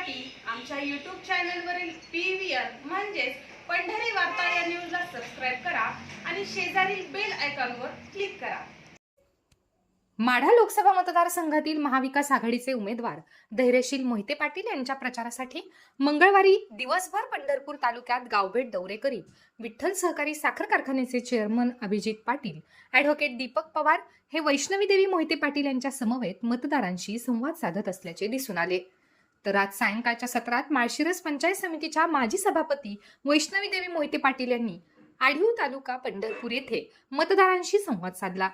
पाहण्यासाठी आमच्या यूट्यूब चॅनलवरील पी व्ही आर म्हणजेच पंढरी वार्ता या न्यूजला सबस्क्राईब करा आणि शेजारील बेल आयकॉनवर क्लिक करा. माढा लोकसभा मतदारसंघातील महाविकास आघाडीचे उमेदवार धैर्यशील मोहिते पाटील यांच्या प्रचारासाठी मंगळवारी दिवसभर पंढरपूर तालुक्यात गावभेट दौरे करीत विठ्ठल सहकारी साखर कारखान्याचे चेअरमन अभिजित पाटील ॲडव्होकेट दीपक पवार हे वैष्णवी देवी मोहिते पाटील यांच्या समवेत मतदारांशी संवाद साधत असल्याचे दिसून आले. तर आज सायंकाळच्या सत्रात माळशिरस पंचायत समितीच्या माजी सभापती वैष्णवी देवी मोहिते पाटील यांनी आढीव तालुका पंढरपूर येथे मतदारांशी संवाद साधला.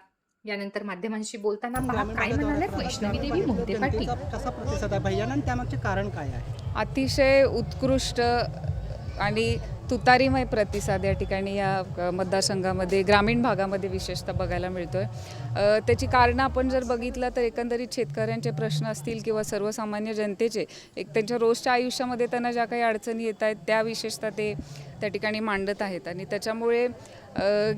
यानंतर माध्यमांशी बोलताना पहा काय म्हणाले वैष्णवी देवी मोहिते पाटील? कसा प्रतिसाद आहे? भैयाना आणि त्यामागचे कारण काय आहे? अतिशय उत्कृष्ट आणि तुतारीमय प्रतिसाद या ठिकाणी या मतदारसंघामध्ये ग्रामीण भागामध्ये विशेषतः बघायला मिळतोय. आहे त्याची कारणं आपण जर बघितलं तर एकंदरीत शेतकऱ्यांचे प्रश्न असतील किंवा सर्वसामान्य जनतेचे एक त्यांच्या रोजच्या आयुष्यामध्ये त्यांना ज्या काही अडचणी येत आहेत त्या विशेषतः ते त्या ठिकाणी मांडत आहेत. आणि त्याच्यामुळे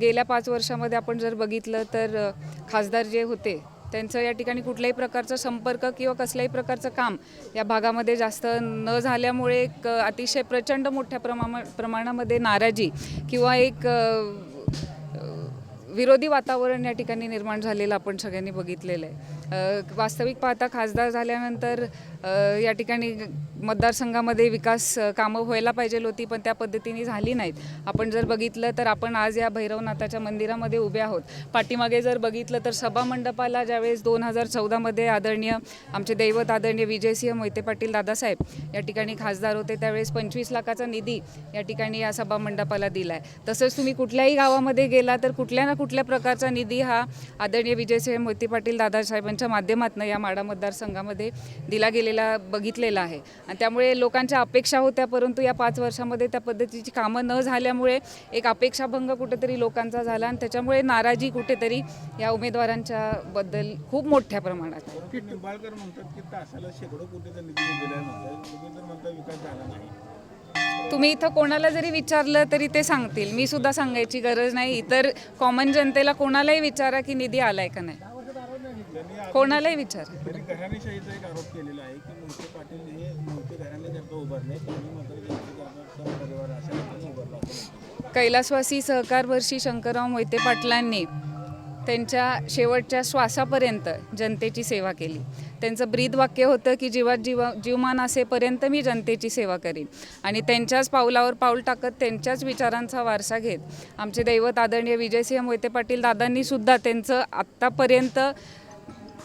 गेल्या पाच वर्षामध्ये आपण जर बघितलं तर खासदार जे होते त्यांचं या ठिकाणी कुठल्याही प्रकारचा संपर्क किंवा कसल्याही प्रकारचं काम या भागामध्ये जास्त न झाल्यामुळे एक अतिशय प्रचंड मोठ्या प्रमा प्रमाणामध्ये नाराजी किंवा एक विरोधी वातावरण या ठिकाणी निर्माण झालेलं आपण सगळ्यांनी बघितलेलं आहे. वास्तविक पाहता खासदार झाल्यानंतर या ठिकाणी मतदारसंघामध्ये विकास कामं व्हायला पाहिजे होती पण त्या पद्धतीने झाली नाहीत. आपण जर बघितलं तर आपण आज या भैरवनाथाच्या मंदिरामध्ये उभे आहोत. पाठीमागे जर बघितलं तर सभा मंडपाला ज्यावेळेस दोन हजार चौदामध्ये आदरणीय आमचे दैवत आदरणीय विजयसिंह मोहिते पाटील दादासाहेब या ठिकाणी खासदार होते त्यावेळेस पंचवीस लाखाचा निधी या ठिकाणी या सभा मंडपाला दिला आहे तसंच तुम्ही कुठल्याही गावामध्ये गेला तर कुठल्या ना कुठल्या कुठल्या प्रकारचा निधी हा आदरणीय विजयसिंह मोती पाटील दादासाहेबांच्या माध्यमातून या माडा मतदारसंघामध्ये दिला गेलेला बघितलेला आहे. आणि त्यामुळे लोकांच्या अपेक्षा होत्या परंतु या पाच वर्षामध्ये त्या पद्धतीची कामं न झाल्यामुळे एक अपेक्षाभंग कुठेतरी लोकांचा झाला आणि त्याच्यामुळे नाराजी कुठेतरी या उमेदवारांच्या बद्दल खूप मोठ्या प्रमाणात निंबाळकर म्हणतात की तासाला शेकडो कोटीचा निधी दिला तुम्ही तर म्हणता विकास झाला नाही. तुम्ही इथं कोणाला जरी विचारलं तरी ते सांगतील. मी सुद्धा सांगायची गरज नाही. इतर कॉमन जनतेला कोणालाही विचारा की निधी आलाय का नाही. कोणालाही विचारा. कैलासवासी सहकार वर्षी शंकरराव मोहिते पाटलांनी त्यांच्या शेवटच्या श्वासापर्यंत जनतेची सेवा केली. त्यांचं ब्रीद वाक्य होतं की जीवात जीवा जीवमान असेपर्यंत मी जनतेची सेवा करीन. आणि त्यांच्याच पावलावर पाऊल टाकत त्यांच्याच विचारांचा वारसा घेत आमचे दैवत आदरणीय विजयसिंह मोहिते पाटील दादांनी सुद्धा त्यांचं आत्तापर्यंत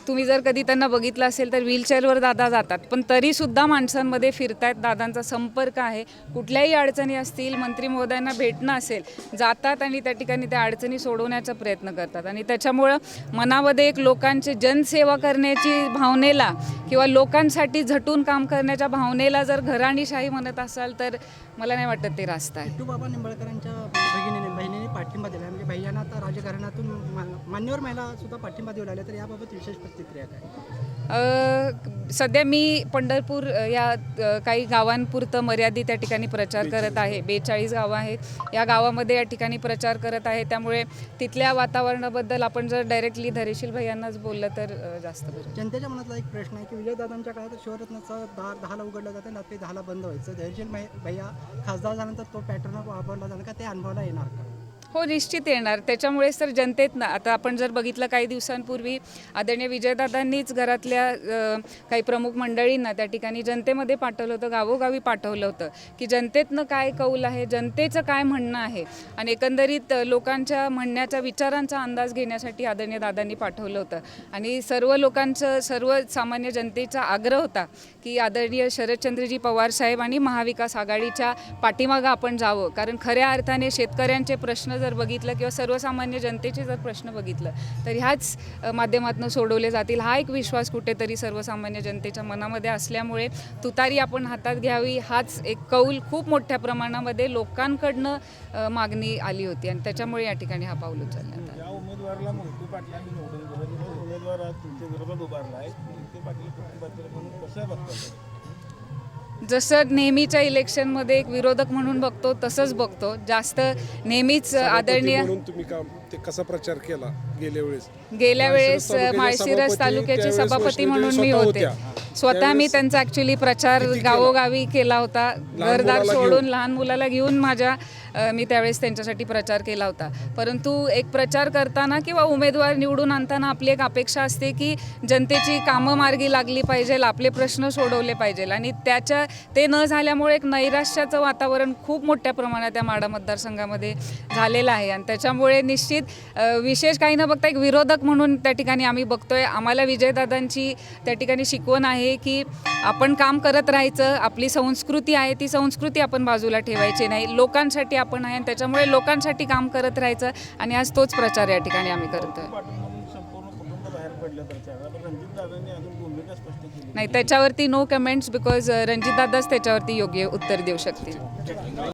तुम्ही जर कधी त्यांना बघितलं असेल तर व्हीलचेअरवर दादा जातात. पण तरीसुद्धा माणसांमध्ये फिरतायत दादांचा संपर्क आहे. कुठल्याही अडचणी असतील मंत्री महोदयांना भेटणं असेल जातात आणि त्या ठिकाणी त्या अडचणी सोडवण्याचा प्रयत्न करतात. आणि त्याच्यामुळं मनामध्ये एक लोकांची जनसेवा करण्याची भावनेला किंवा लोकांसाठी झटून काम करण्याच्या भावनेला जर घराणीशाही म्हणत असाल तर मला नाही वाटत ते रास्त आहे. बाबा निंबाळकरांच्या बहिणीने पाठिंबा दिला. म्हणजे भैयाना आता राजकारणातून मान्यवर महिला सुद्धा पाठिंबा देऊ लागल्या तर याबाबत विशेष प्रतिक्रिया काय? अ, सध्या मी पंढरपूर अ, या अ, काही गावांपुरतं मर्यादित त्या ठिकाणी प्रचार करत आहे. बेचाळीस गावं आहेत. या गावामध्ये या ठिकाणी प्रचार करत आहे. त्यामुळे तिथल्या वातावरणाबद्दल आपण जर डायरेक्टली धैर्यशील भैयांनाच बोललं तर अ, जास्त बरं. जनतेच्या मनातला एक प्रश्न आहे की विजयदादांच्या काळात शिवरत्नाचा दार दहाला उघडला जातं रात्री दहाला बंद व्हायचं. धैर्यशील मै- भैया खासदार झाल्यानंतर तो पॅटर्न वापरला जाणार का? ते अनुभवाला येणार का? हो निश्चित येणार. त्याच्यामुळेच तर जनतेत ना आता आपण जर बघितलं काही दिवसांपूर्वी आदरणीय विजयदादांनीच घरातल्या काही प्रमुख मंडळींना त्या ठिकाणी जनतेमध्ये पाठवलं होतं गावोगावी पाठवलं होतं की जनतेतनं काय कौल आहे जनतेचं काय म्हणणं आहे? आणि एकंदरीत लोकांच्या म्हणण्याच्या विचारांचा अंदाज घेण्यासाठी आदरणीय दादांनी पाठवलं होतं. आणि सर्व लोकांचं सर्व सामान्य जनतेचा आग्रह होता की आदरणीय शरदचंद्रजी पवार साहेब आणि महाविकास आघाडीच्या पाठीमागं आपण जावं. कारण खऱ्या अर्थाने शेतकऱ्यांचे प्रश्न जर बघितलं किंवा सर्वसामान्य जनतेचे जर प्रश्न बघितलं तर ह्याच माध्यमातून सोडवले जातील. हा एक विश्वास कुठेतरी सर्वसामान्य जनतेच्या मनामध्ये असल्यामुळे तुतारी आपण हातात घ्यावी हाच एक कौल खूप मोठ्या प्रमाणामध्ये लोकांकडनं मागणी आली होती आणि त्याच्यामुळे या ठिकाणी हा पाऊल उचलण्यात आला. उमेदवाराला मोहिते पाटलांनी निवडून उमेदवार तुमच्या विरोधात उभारला आहे मोहिते पाटील कुटुंबातील म्हणून कसं बघतात जसं नेहमीच्या इलेक्शनमध्ये एक विरोधक म्हणून बघतो तसंच बघतो. जास्त नेहमीच आदरणीय म्हणून तुम्ही काम ते कसा प्रचार केला गेल्या वेळेस गेल्या वेळेस माळशिरस तालुक्याचे सभापती वैष्णोदेवी म्हणून मी होते. स्वतः मी त्यांचा ऍक्च्युली प्रचार? गावोगावी केला होता घरदार सोडून? लहान मुलाला घेऊन माझ्या मी त्यावेळेस त्यांच्यासाठी प्रचार केला होता परंतु एक प्रचार करताना किंवा उमेदवार निवडून आणताना आपली एक अपेक्षा असते की जनतेची कामं मार्गी लागली पाहिजे आपले प्रश्न सोडवले पाहिजे आणि त्याच्या ते न झाल्यामुळे एक नैराश्याचं वातावरण खूप मोठ्या प्रमाणात या माडा मतदारसंघामध्ये झालेलं आहे आणि त्याच्यामुळे निश्चित आहेत. विशेष काही न बघता एक विरोधक म्हणून त्या ठिकाणी आम्ही बघतोय. आम्हाला विजयदादांची त्या ठिकाणी शिकवण आहे की आपण काम करत राहायचं आपली संस्कृती आहे ती संस्कृती आपण बाजूला ठेवायची नाही. लोकांसाठी आपण आहे आणि त्याच्यामुळे लोकांसाठी काम करत राहायचं आणि आज तोच प्रचार या ठिकाणी आम्ही करतोय. नाही त्याच्यावरती नो कमेंट्स बिकॉज रणजितदादाच त्याच्यावरती योग्य उत्तर देऊ शकतील.